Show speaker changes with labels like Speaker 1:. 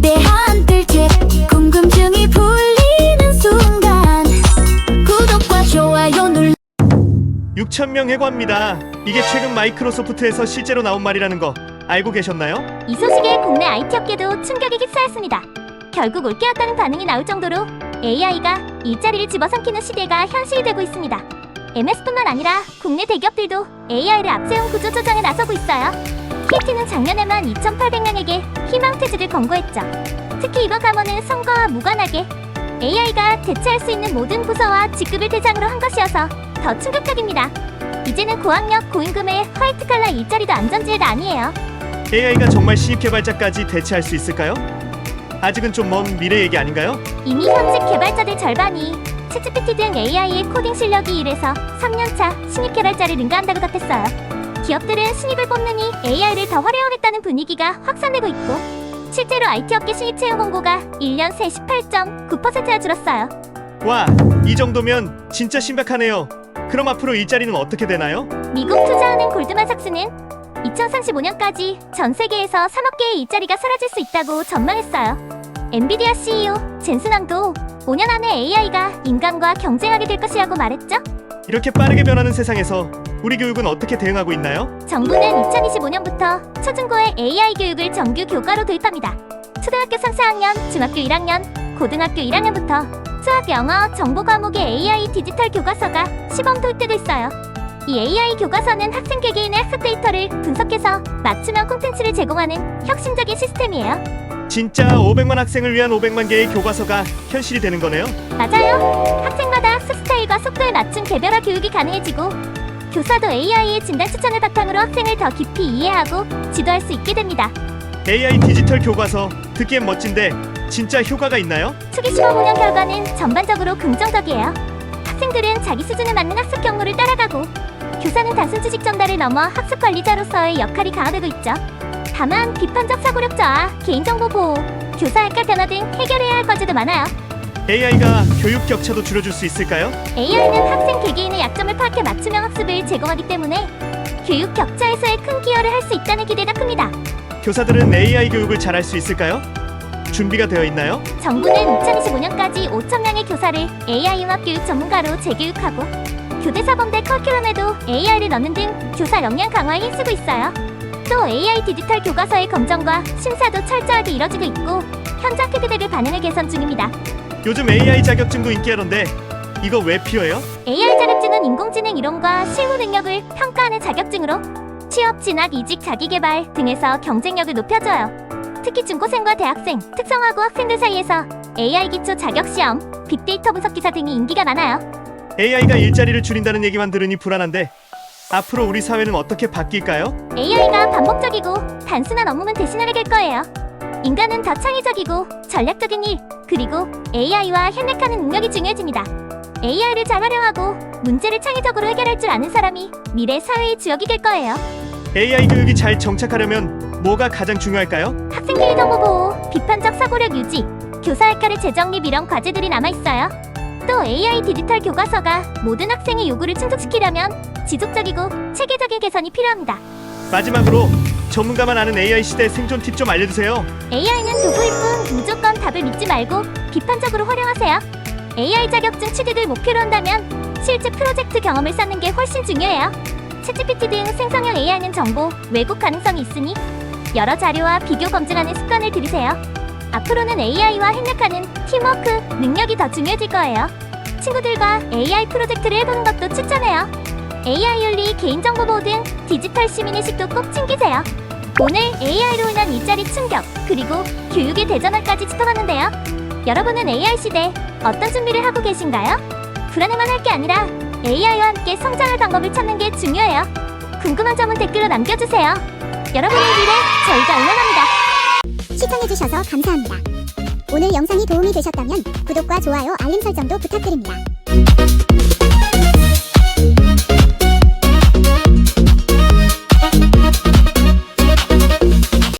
Speaker 1: 대한 들책 궁금증이 풀리는 순간 구독과 좋아요 눌러
Speaker 2: 6천명 해고합니다. 이게 최근 마이크로소프트에서 실제로 나온 말이라는 거 알고 계셨나요?
Speaker 3: 이 소식에 국내 IT 업계도 충격에 휩싸였습니다. 결국 올게였다는 반응이 나올 정도로 AI가 일자리를 집어삼키는 시대가 현실이 되고 있습니다. MS뿐만 아니라 국내 대기업들도 AI를 앞세운 구조 조정에 나서고 있어요. KT는 작년에만 2,800명에게 희망퇴직을 권고했죠. 특히 이번 감원은 선거와 무관하게 AI가 대체할 수 있는 모든 부서와 직급을 대상으로 한 것이어서 더 충격적입니다. 이제는 고학력, 고임금의 화이트 칼라 일자리도 안전지대가 아니에요.
Speaker 2: AI가 정말 신입 개발자까지 대체할 수 있을까요? 아직은 좀 먼 미래 얘기 아닌가요?
Speaker 3: 이미 현직 개발자들 절반이 챗GPT 등 AI의 코딩 실력이 이래서 3년차 신입 개발자를 능가한다고 답했어요. 기업들은 신입을 뽑느니 AI를 더 활용하겠다는 분위기가 확산되고 있고 실제로 IT 업계 신입 채용 공고가 1년 새 18.9%나 줄었어요.
Speaker 2: 와, 이 정도면 진짜 심각하네요. 그럼 앞으로 일자리는 어떻게 되나요?
Speaker 3: 미국 투자은행 골드만삭스는 2035년까지 전 세계에서 3억 개의 일자리가 사라질 수 있다고 전망했어요. 엔비디아 CEO 젠슨왕도 5년 안에 AI가 인간과 경쟁하게 될 것이라고 말했죠.
Speaker 2: 이렇게 빠르게 변하는 세상에서 우리 교육은 어떻게 대응하고 있나요?
Speaker 3: 정부는 2025년부터 초중고의 AI 교육을 정규 교과로 도입합니다. 초등학교 3, 4학년, 중학교 1학년, 고등학교 1학년부터 수학, 영어, 정보 과목의 AI 디지털 교과서가 시범 도입되고 있어요. 이 AI 교과서는 학생 개개인의 학습 데이터를 분석해서 맞춤형 콘텐츠를 제공하는 혁신적인 시스템이에요.
Speaker 2: 진짜 500만 학생을 위한 500만 개의 교과서가 현실이 되는 거네요.
Speaker 3: 맞아요. 학생마다 학습 스타일과 속도에 맞춘 개별화 교육이 가능해지고 교사도 AI의 진단 추천을 바탕으로 학생을 더 깊이 이해하고 지도할 수 있게 됩니다.
Speaker 2: AI 디지털 교과서 듣기엔 멋진데 진짜 효과가 있나요?
Speaker 3: 초기 시범 운영 결과는 전반적으로 긍정적이에요. 학생들은 자기 수준에 맞는 학습 경로를 따라가고 교사는 단순 지식 전달을 넘어 학습 관리자로서의 역할이 강화되고 있죠. 다만 비판적 사고력 저하, 개인정보 보호, 교사 역할 변화 등 해결해야 할 과제도 많아요.
Speaker 2: AI가 교육 격차도 줄여줄 수 있을까요?
Speaker 3: AI는 학생 개개인의 약점을 파악해 맞춤형 학습을 제공하기 때문에 교육 격차 해소에 큰 기여를 할 수 있다는 기대가 큽니다.
Speaker 2: 교사들은 AI 교육을 잘할 수 있을까요? 준비가 되어 있나요?
Speaker 3: 정부는 2025년까지 5천 명의 교사를 AI 융합 교육 전문가로 재교육하고 교대 사 범대 커리큘럼에도 AI를 넣는 등 교사 역량 강화에 힘쓰고 있어요. 또 AI 디지털 교과서의 검정과 심사도 철저하게 이뤄지고 있고 현장 피드백을 반영해 개선 중입니다.
Speaker 2: 요즘 AI 자격증도 인기하던데 이거 왜 필요해요?
Speaker 3: AI 자격증은 인공지능 이론과 실무 능력을 평가하는 자격증으로 취업, 진학, 이직, 자기개발 등에서 경쟁력을 높여줘요. 특히 중고생과 대학생, 특성화고 학생들 사이에서 AI 기초 자격 시험, 빅데이터 분석 기사 등이 인기가 많아요.
Speaker 2: AI가 일자리를 줄인다는 얘기만 들으니 불안한데 앞으로 우리 사회는 어떻게 바뀔까요?
Speaker 3: AI가 반복적이고 단순한 업무만 대신하게 될 거예요. 인간은 더 창의적이고 전략적인 일, 그리고 AI와 협력하는 능력이 중요해집니다. AI를 잘 활용하고 문제를 창의적으로 해결할 줄 아는 사람이 미래 사회의 주역이 될 거예요.
Speaker 2: AI 교육이 잘 정착하려면 뭐가 가장 중요할까요?
Speaker 3: 학생 개인 정보 보호, 비판적 사고력 유지, 교사 역할의 재정립 이런 과제들이 남아 있어요. 또 AI 디지털 교과서가 모든 학생의 요구를 충족시키려면 지속적이고 체계적인 개선이 필요합니다.
Speaker 2: 마지막으로 전문가만 아는 AI 시대 생존 팁 좀 알려주세요.
Speaker 3: AI는 도구일 뿐 무조건 답을 믿지 말고 비판적으로 활용하세요. AI 자격증 취득을 목표로 한다면 실제 프로젝트 경험을 쌓는 게 훨씬 중요해요. 챗GPT 등 생성형 AI는 정보, 왜곡 가능성이 있으니 여러 자료와 비교 검증하는 습관을 들이세요. 앞으로는 AI와 협력하는 팀워크, 능력이 더 중요해질 거예요. 친구들과 AI 프로젝트를 해보는 것도 추천해요. AI 윤리, 개인정보 보호 등 디지털 시민의식도 꼭 챙기세요. 오늘 AI로 인한 일자리 충격, 그리고 교육의 대전환까지 짚어봤는데요. 여러분은 AI 시대 어떤 준비를 하고 계신가요? 불안해만 할 게 아니라 AI와 함께 성장할 방법을 찾는 게 중요해요. 궁금한 점은 댓글로 남겨주세요. 여러분의 미래 저희가 응원합니다.
Speaker 4: 시청해주셔서 감사합니다. 오늘 영상이 도움이 되셨다면 구독과 좋아요, 알림 설정도 부탁드립니다.